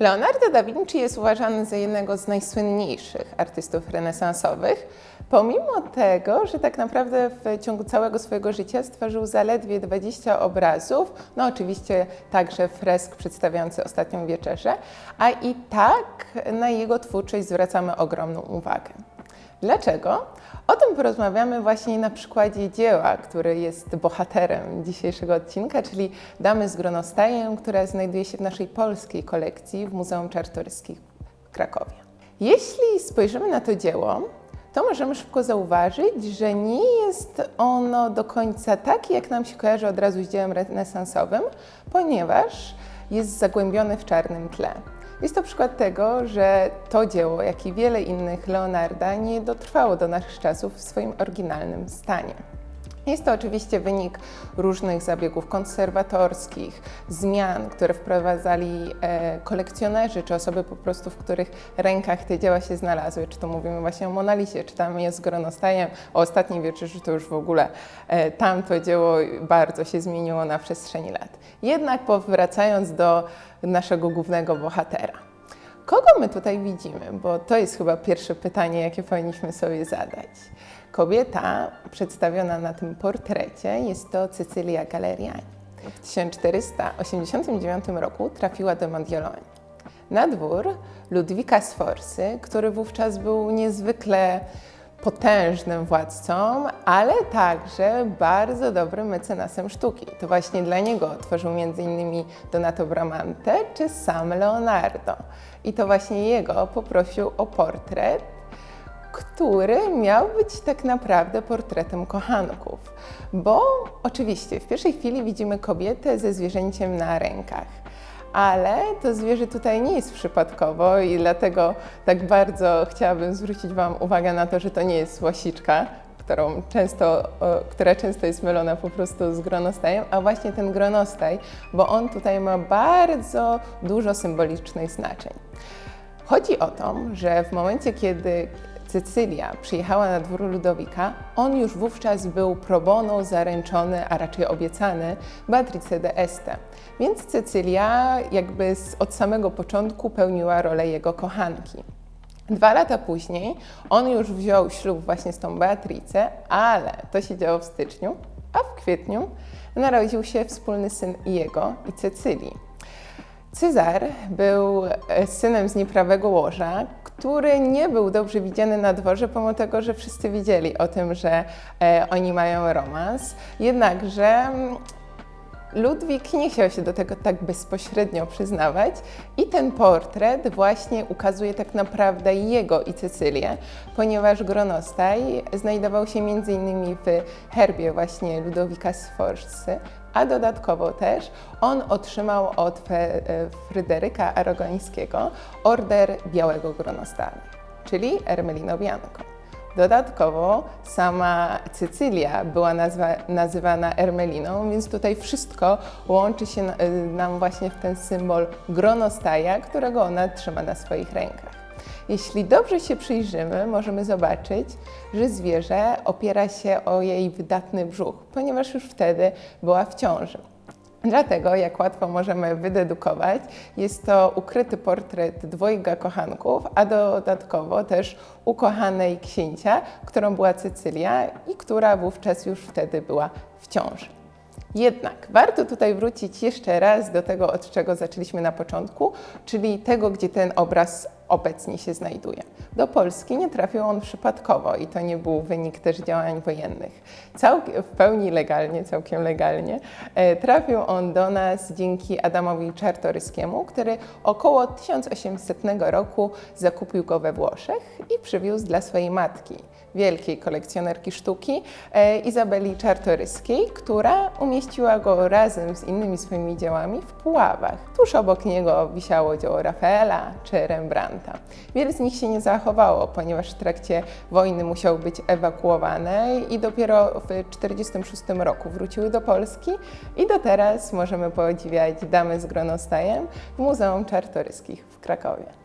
Leonardo da Vinci jest uważany za jednego z najsłynniejszych artystów renesansowych, pomimo tego, że tak naprawdę w ciągu całego swojego życia stworzył zaledwie 20 obrazów, no oczywiście także fresk przedstawiający Ostatnią Wieczerzę, a i tak na jego twórczość zwracamy ogromną uwagę. Dlaczego? O tym porozmawiamy właśnie na przykładzie dzieła, które jest bohaterem dzisiejszego odcinka, czyli Damy z Gronostajem, która znajduje się w naszej polskiej kolekcji w Muzeum Czartoryskich w Krakowie. Jeśli spojrzymy na to dzieło, to możemy szybko zauważyć, że nie jest ono do końca takie, jak nam się kojarzy od razu z dziełem renesansowym, ponieważ jest zagłębione w czarnym tle. Jest to przykład tego, że to dzieło, jak i wiele innych Leonarda, nie dotrwało do naszych czasów w swoim oryginalnym stanie. Jest to oczywiście wynik różnych zabiegów konserwatorskich, zmian, które wprowadzali e, kolekcjonerzy, czy osoby po prostu, w których rękach te dzieła się znalazły. Czy to mówimy właśnie o Monalisie, czy tam jest Gronostajem, o Ostatniej Wieczerzy, to już w ogóle e, tamto dzieło bardzo się zmieniło na przestrzeni lat. Jednak powracając do naszego głównego bohatera. Kogo my tutaj widzimy? Bo to jest chyba pierwsze pytanie, jakie powinniśmy sobie zadać. Kobieta przedstawiona na tym portrecie jest to Cecylia Galeriani. W 1489 roku trafiła do Mediolonii. Na dwór Ludwika Sforsy, który wówczas był niezwykle potężnym władcą, ale także bardzo dobrym mecenasem sztuki. To właśnie dla niego tworzył m.in. Donato Bramante czy sam Leonardo. I to właśnie jego poprosił o portret, który miał być tak naprawdę portretem kochanków. Bo oczywiście w pierwszej chwili widzimy kobietę ze zwierzęciem na rękach. Ale to zwierzę tutaj nie jest przypadkowo i dlatego tak bardzo chciałabym zwrócić Wam uwagę na to, że to nie jest łasiczka, którą często, która często jest mylona po prostu z gronostajem, a właśnie ten gronostaj, bo on tutaj ma bardzo dużo symbolicznych znaczeń. Chodzi o to, że w momencie, kiedy Cecylia przyjechała na dwór Ludowika, on już wówczas był pro bono zaręczony, a raczej obiecany Beatrice de Este. Więc Cecylia jakby od samego początku pełniła rolę jego kochanki. Dwa lata później on już wziął ślub właśnie z tą Beatrice, ale to się działo w styczniu, a w kwietniu narodził się wspólny syn jego i Cecylii. Cezar był e, synem z nieprawego łoża, który nie był dobrze widziany na dworze, pomimo tego, że wszyscy wiedzieli o tym, że e, oni mają romans. Jednakże mm, Ludwik nie chciał się do tego tak bezpośrednio przyznawać i ten portret właśnie ukazuje tak naprawdę jego i Cecylię, ponieważ Gronostaj znajdował się m.in. w herbie właśnie Ludowika Sforzcy, a dodatkowo też on otrzymał od e, Fryderyka Aragońskiego order Białego Gronostaru, czyli Ermelino Bianco. Dodatkowo sama Cecylia była nazwa, nazywana Ermeliną, więc tutaj wszystko łączy się e, nam właśnie w ten symbol gronostaja, którego ona trzyma na swoich rękach. Jeśli dobrze się przyjrzymy, możemy zobaczyć, że zwierzę opiera się o jej wydatny brzuch, ponieważ już wtedy była w ciąży. Dlatego, jak łatwo możemy wydedukować, jest to ukryty portret dwojga kochanków, a dodatkowo też ukochanej księcia, którą była Cecylia i która wówczas już wtedy była w ciąży. Jednak warto tutaj wrócić jeszcze raz do tego, od czego zaczęliśmy na początku, czyli tego, gdzie ten obraz obecnie się znajduje. Do Polski nie trafił on przypadkowo i to nie był wynik też działań wojennych. W pełni legalnie, całkiem legalnie, e, trafił on do nas dzięki Adamowi Czartoryskiemu, który około 1800 roku zakupił go we Włoszech i przywiózł dla swojej matki, wielkiej kolekcjonerki sztuki, e, Izabeli Czartoryskiej, która umieściła go razem z innymi swoimi dziełami w Puławach. Tuż obok niego wisiało dzieło Rafaela czy Rembrandta. Wiele z nich się nie zachowało, ponieważ w trakcie wojny musiały być ewakuowane i dopiero w 1946 roku wróciły do Polski i do teraz możemy podziwiać damy z gronostajem w Muzeum Czartoryskich w Krakowie.